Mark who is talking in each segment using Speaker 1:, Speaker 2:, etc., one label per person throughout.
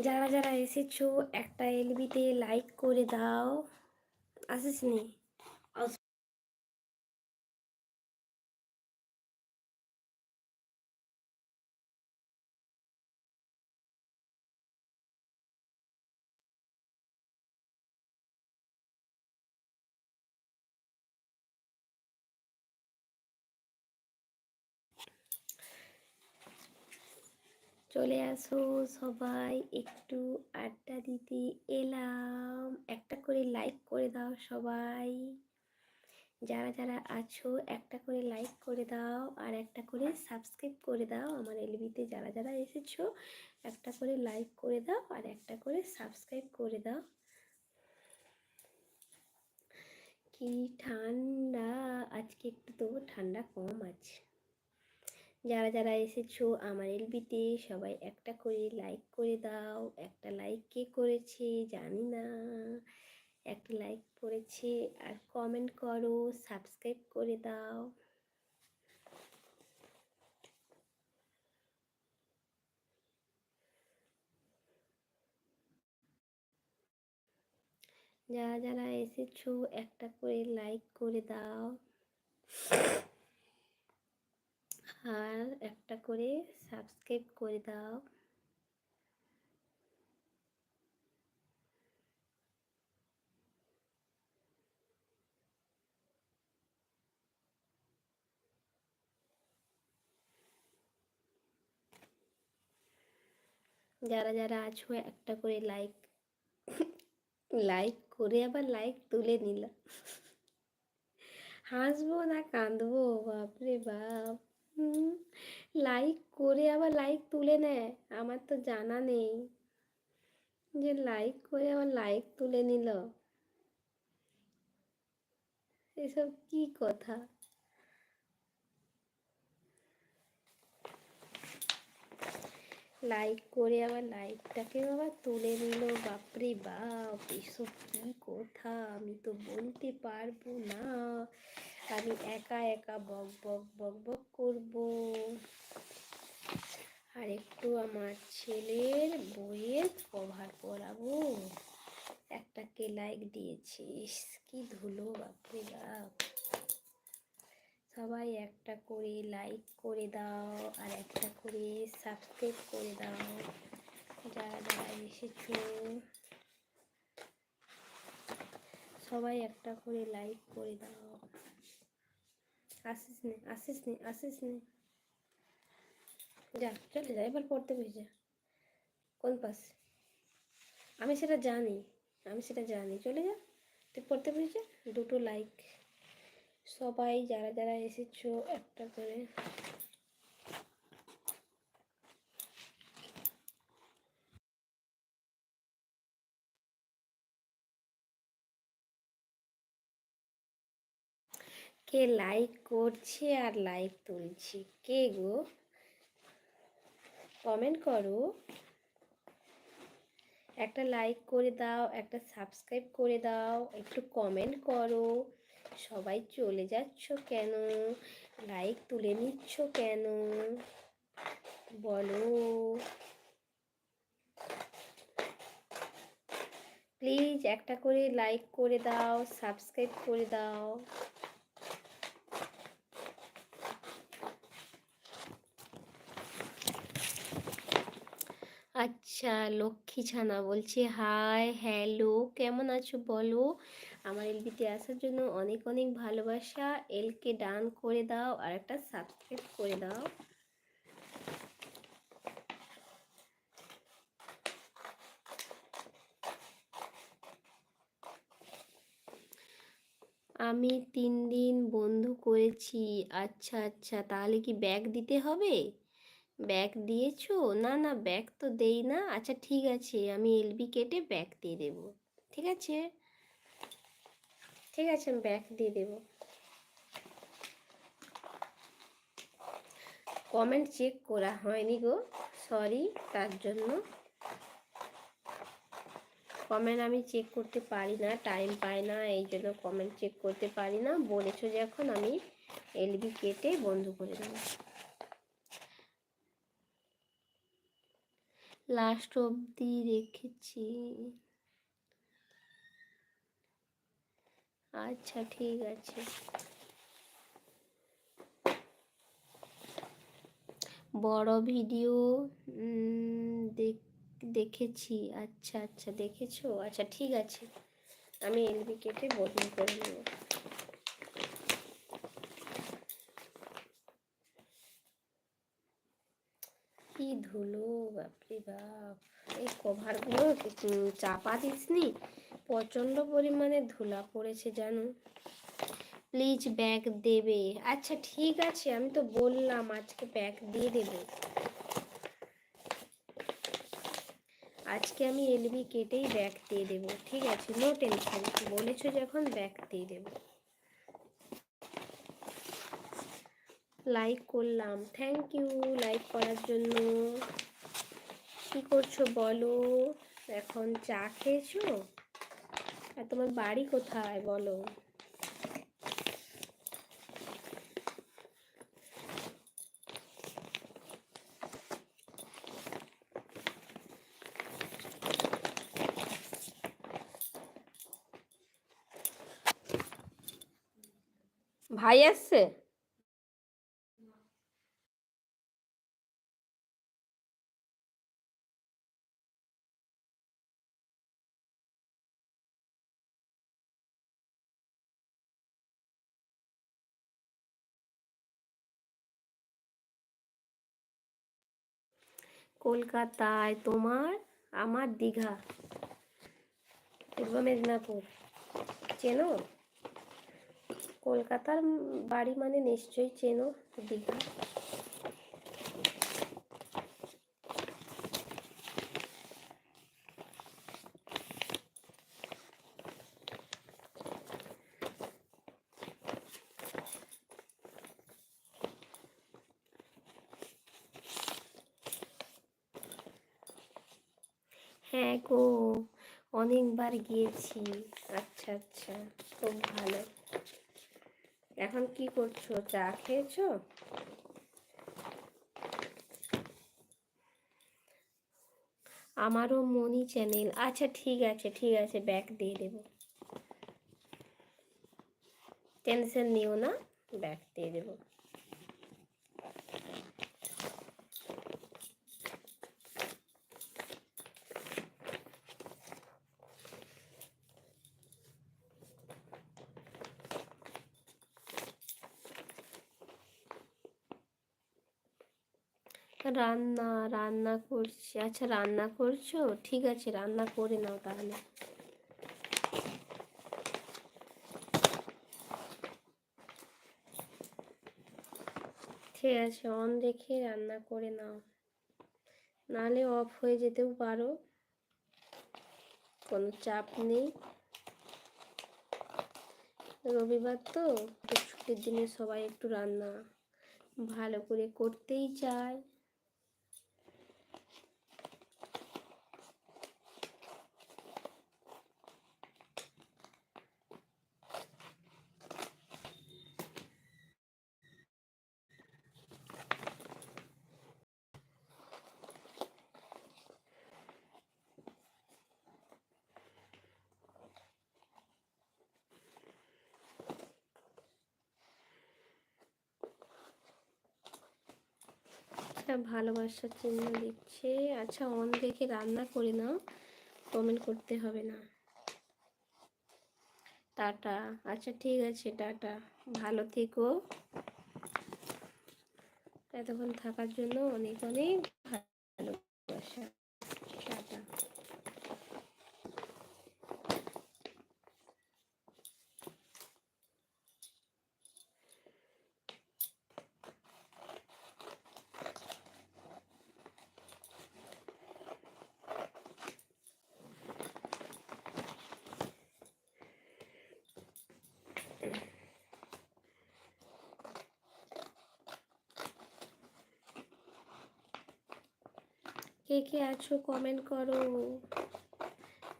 Speaker 1: যারা যারা এসেছ একটা এলবিতে লাইক করে দাও। আসিস নি? চলে আসো সবাই, একটু আড্ডা দিতে এলাম। একটা করে লাইক করে দাও সবাই। যারা যারা আছো, একটা করে লাইক করে দাও আর একটা করে সাবস্ক্রাইব করে দাও আমার এলবিতে যারা যারা এসেছ, একটা করে লাইক করে দাও আর একটা করে সাবস্ক্রাইব করে দাও। কি ঠান্ডা, আজকে একটু তবু ঠান্ডা কম আছে যারা যারা এসেছ আমার এলবিতে, সবাই একটা করে লাইক করে দাও, একটা লাইক কে করেছে জানি না। একটা লাইক করেছে আর কমেন্ট করো সাবস্ক্রাইব করে দাও। যারা যারা এসেছ একটা করে লাইক করে দাও। আর একটা করে সাবস্ক্রাইব করে দাও। যারা যারা আছো, একটা করে লাইক লাইক করে আবার লাইক তুলে নিল। হাসবো না, কাঁদবো, বাপরে বাপ। লাইক করে আবার লাইক তুলে নেয়, আমার তো জানা নেই। যে লাইক করে আবার লাইক তুলে নিল। এসব কি কথা? লাইক করে আবার লাইকটাকে আবার তুলে নিল। বাপরে বাপ, এসব কি কথা? আমি তো বলতে পারব না। আমি একা একা বক বক বক বক করব। আর একটু আমার ছেলের বইয়ের কভার পরাবো একটাকে লাইক দিয়েছিস কি ধুলো, বাপরে বাপ। সবাই একটা করে লাইক করে দাও আর একটা করে সাবস্ক্রাইব করে দাও। যারা যারা এসেছ। সবাই একটা করে লাইক করে দাও। আসিস নে আসিস নে আসিস নে যা, চলে যা, এবার পড়তে বসে যা। কোন পাস? আমি সেটা জানি, আমি সেটা জানি। চলে যা, তুই পড়তে বসে যা, দুটো লাইক সবাই, যারা যারা এসেছ একটা করে। কে লাইক করছে আর লাইক তুলছে। কে গো? কমেন্ট করো। একটা লাইক করে দাও, একটা সাবস্ক্রাইব করে দাও, একটু কমেন্ট করো। সবাই চলে যাচ্ছ কেন? লাইক তুলে নিচ্ছ কেন? বলো। প্লিজ একটা করে লাইক করে দাও সাবস্ক্রাইব করে দাও। আচ্ছা লক্ষ্মী ছানা বলছে, হাই, হ্যালো, কেমন আছো বলো? আমার এলবিতে আসার জন্য অনেক অনেক ভালোবাসা। এলকে ডান করে দাও আর একটা সাবস্ক্রাইব করে দাও। আমি তিন দিন বন্ধ করেছি। আচ্ছা আচ্ছা তাহলে কি ব্যাগ দিতে হবে? ব্যাগ দিয়েছ? না না, ব্যাগ তো দেই না। আচ্ছা ঠিক আছে, আমি এলবি কেটে ব্যাগ দিয়ে দেবো। ঠিক আছে? ঠিক আছে, আমি ব্যাগ দিয়ে দেবো। কমেন্ট চেক করা হয়নি গো, সরি তার জন্য। কমেন্ট আমি চেক করতে পারি না, টাইম পাই না, এই জন্য কমেন্ট চেক করতে পারি না। বলেছ যখন, আমি এলবি কেটে বন্ধ করে দেবো। লাস্ট অবধি রেখেছি। আচ্ছা ঠিক আছে। বড় ভিডিও দেখেছি। আচ্ছা আচ্ছা দেখেছ? আচ্ছা ঠিক আছে। আমি এলবি কেটে বদলি করে নেব। কি ধুলো, বাপরে বাপ। এই কভারগুলো চাপা দিসনি? প্রচণ্ড পরিমাণে ধুলা পড়েছে জানো। প্লিজ ব্যাগ দেবে। আচ্ছা ঠিক আছে, আমি তো বললাম আজকে ব্যাগ দিয়ে দেবে। আজকে আমি এলবি কেটেই ব্যাগ দিয়ে দেবো, ঠিক আছে? নো টেনশন বলেছ যখন ব্যাগ দিয়ে দেবো। লাইক করলাম। থ্যাংক ইউ লাইক করার জন্য। কি করছ বলো? এখন চা খেয়েছো? আর তোমার বাড়ি কোথায় বলো? ভাই আসছে? কলকাতায় তোমার আমার দীঘা। পূর্ব মেদিনীপুর। চেনো? কলকাতার বাড়ি মানে নিশ্চয়ই চেনো দীঘা হ্যাঁ গো অনেকবার গিয়েছি। আচ্ছা আচ্ছা খুব ভালো। এখন কি করছ? চা খেয়েছো? আমারও মনি চ্যানেল। আচ্ছা ঠিক আছে ঠিক আছে ব্যাক দিয়ে দেব। টেনশন নিও না ব্যাক দিয়ে দেবো। রান্না রান্না করছি। আচ্ছা রান্না করছ? ঠিক আছে, রান্না করে নাও তাহলে। ঠিক আছে অন দেখে রান্না করে নাও। নাহলে অফ হয়ে যেতেও পারো। কোনো চাপ নেই। রবিবার তো ছুটির দিনে সবাই একটু রান্না ভালো করে করতেই চায়। ভালোবাসার চিহ্ন দিচ্ছে। আচ্ছা অন দেখে রান্না করে নাও কমেন্ট করতে হবে না। টাটা। আচ্ছা ঠিক আছে, টাটা। ভালো থেকো। এতক্ষণ থাকার জন্য অনেক অনেক ভালোবাসা টাটা কে কে আছো? কমেন্ট করো।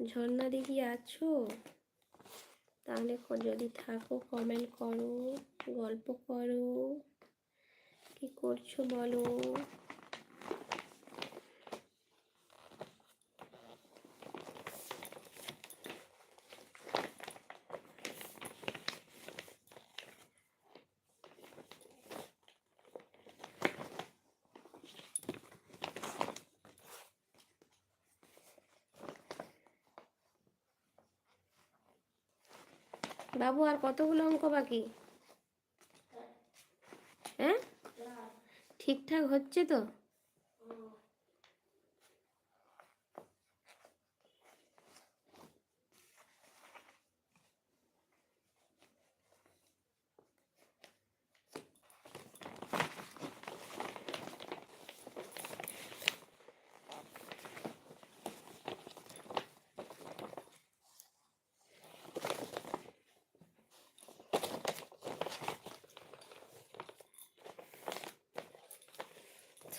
Speaker 1: ঝর্ণা দিদি আছো? তাহলে যদি থাকো কমেন্ট করো, গল্প করো। কি করছ বলো? বাবু আর কতগুলো অঙ্ক বাকি? হ্যাঁ? ঠিকঠাক হচ্ছে তো?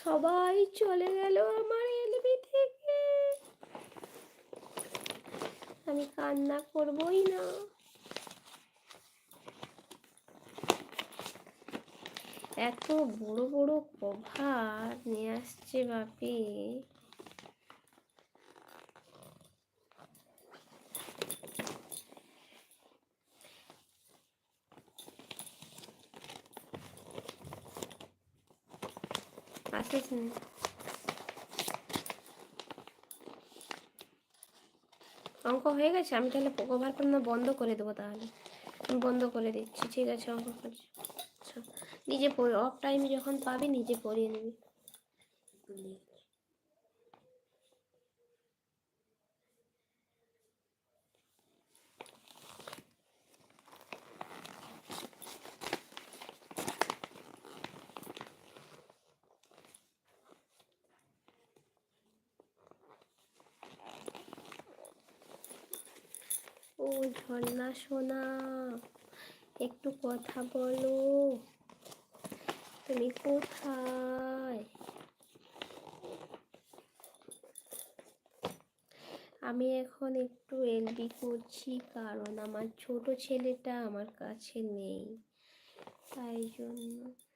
Speaker 1: সবাই চলে গেল আমার এলবি থেকে। আমি কান্না করবই না। এত বড় বড় কভার নিয়ে আসছে বাপি। না অঙ্ক হয়ে গেছে? আমি তাহলে কভার না বন্ধ করে দেবো তাহলে। আমি বন্ধ করে দিচ্ছি, ঠিক আছে, অঙ্ক আচ্ছা নিজে পড়ে অফ টাইমে যখন পাবি, নিজে পড়িয়ে নিবি। ও ঝর্ণা সোনা, একটু কথা বলো, তুমি কোথায়? আমি এখন একটু এলবি করছি, কারণ আমার ছোট ছেলেটা আমার কাছে নেই, তাই জন্য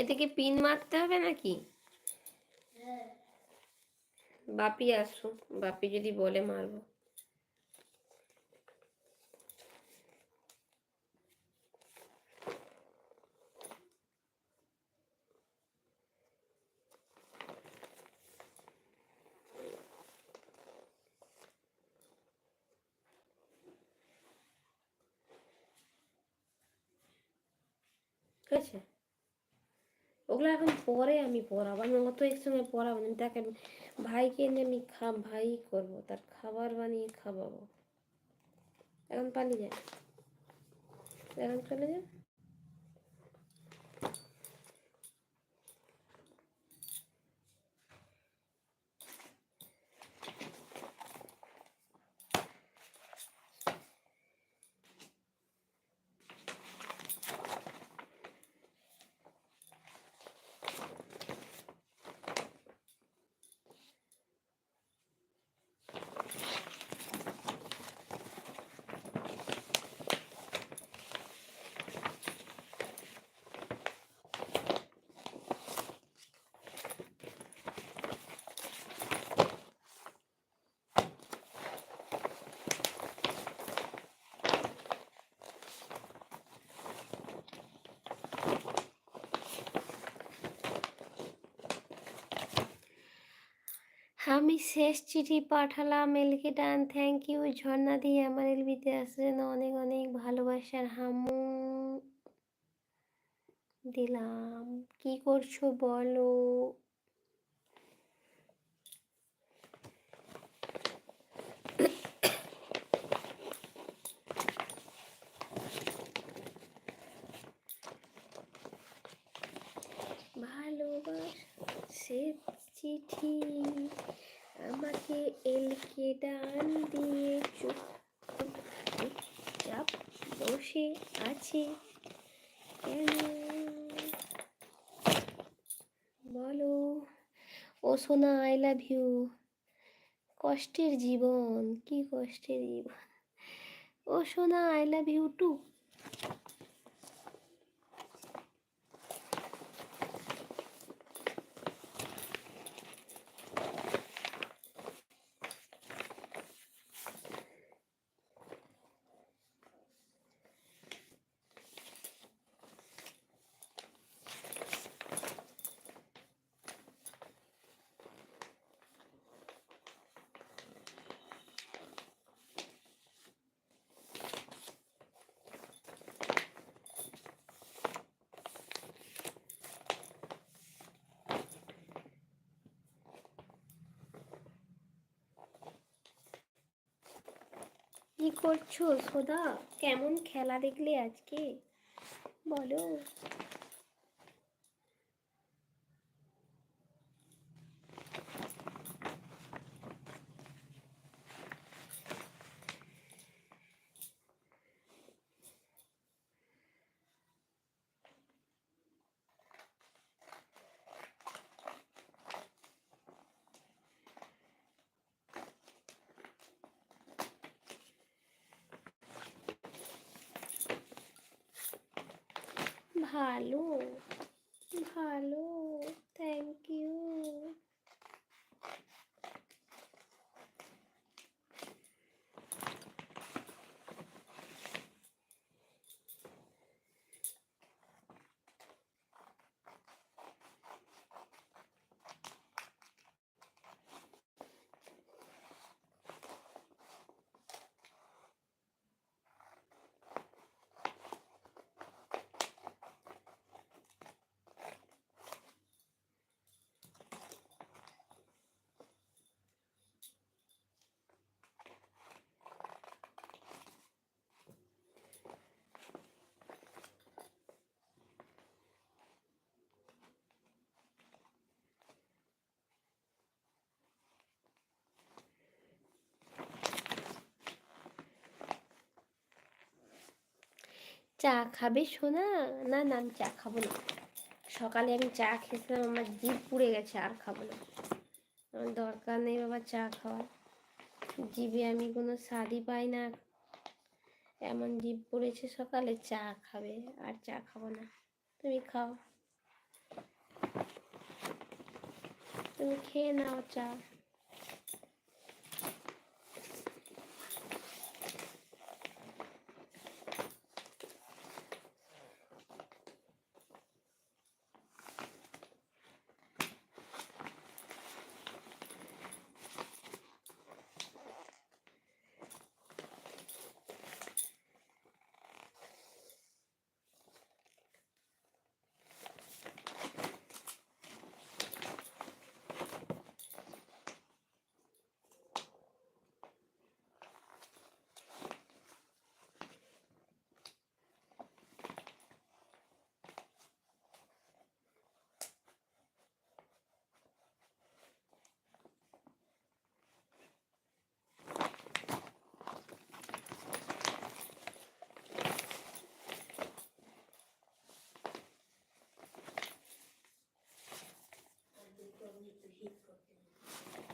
Speaker 1: এতে কি পিন মারতে হবে নাকি? বাপি আসো বাপি যদি বলে মারবো। ঠিক আছে? ওগুলো এখন পরে আমি পড়াবো আমি অত একসঙ্গে পড়াবো না। তাকে ভাইকে এনে আমি খা, ভাই করব, তার খাবার বানিয়ে খাওয়াবো। এখন পালিয়ে যায় এখন চলে যা। আমি শেষ চিঠি পাঠালাম, এলকে ডান থ্যাংক ইউ ঝর্ণা দিয়ে আমার এলবিতে আসার জন্য অনেক অনেক ভালোবাসার হামু দিলাম। কি করছ বলো? ভালোবাসে চিঠি। আমাকে এলকে ডান দিয়ে চুপ চুপচাপ বসে আছে। কেন? বলো। ও সোনা আই লাভ ইউ কষ্টের জীবন, কি কষ্টের জীবন। ও সোনা আই লাভ ইউ টু কি করছ সোদা? কেমন খেলা দেখলে আজকে? বলো। ভালো ভালো থ্যাংক ইউ চা খাবে শোনা না না, আমি চা খাব না। সকালে আমি চা খেয়েছিলাম, আমার জিভ পুড়ে গেছে, আর খাব না। আমার দরকার নেই বাবা চা খাওয়ার। জিভে আমি কোনো স্বাদই পাই না। এমন জিভ পড়েছে সকালে, চা খাবে, আর চা খাব না। তুমি খাও। তুমি খেয়ে নাও চা।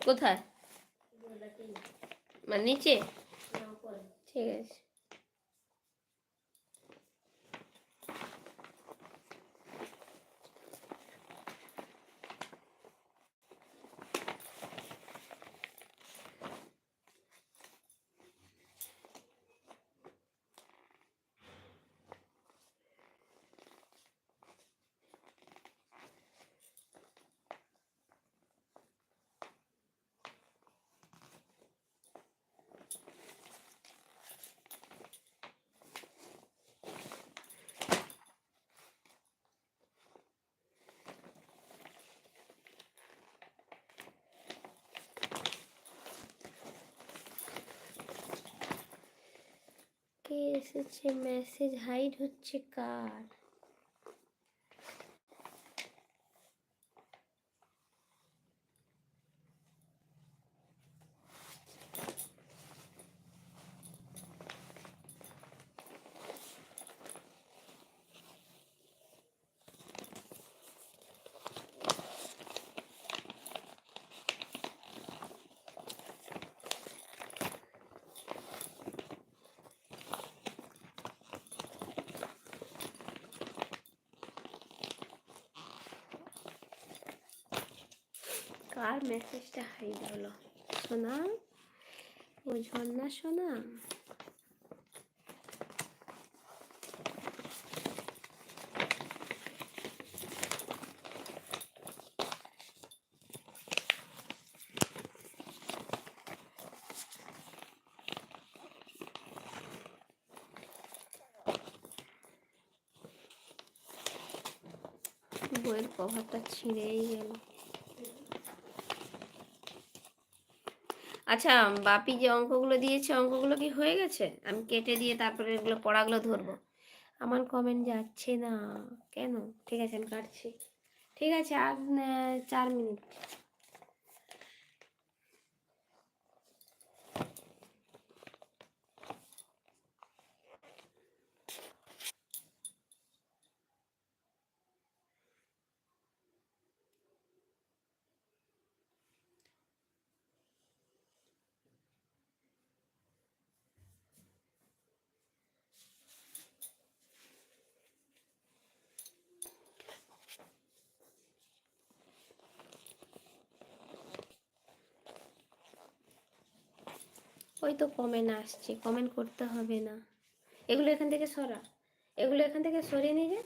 Speaker 1: কোথায়? মানে নিচে? ঠিক আছে। ओके एसे मैसेज हाइड हो कार। কার মেসেজটা হাইড হলো সোনা ও ঝর্ণা সোনা বইয়ের কভারটা ছিঁড়েই গেল আচ্ছা বাপি যে অঙ্কগুলো দিয়েছে, অঙ্কগুলো কি হয়ে গেছে? আমি কেটে দিয়ে তারপরে এগুলো পড়াগুলো ধরবো। আমার কমেন্ট যাচ্ছে না। কেন? ঠিক আছে, আমি কাটছি। ঠিক আছে আর চার মিনিট। তো কমেন্ট আসছে কমেন্ট করতে হবে না। এগুলো এখান থেকে সরা। এগুলো এখান থেকে সরিয়ে নিয়ে যা।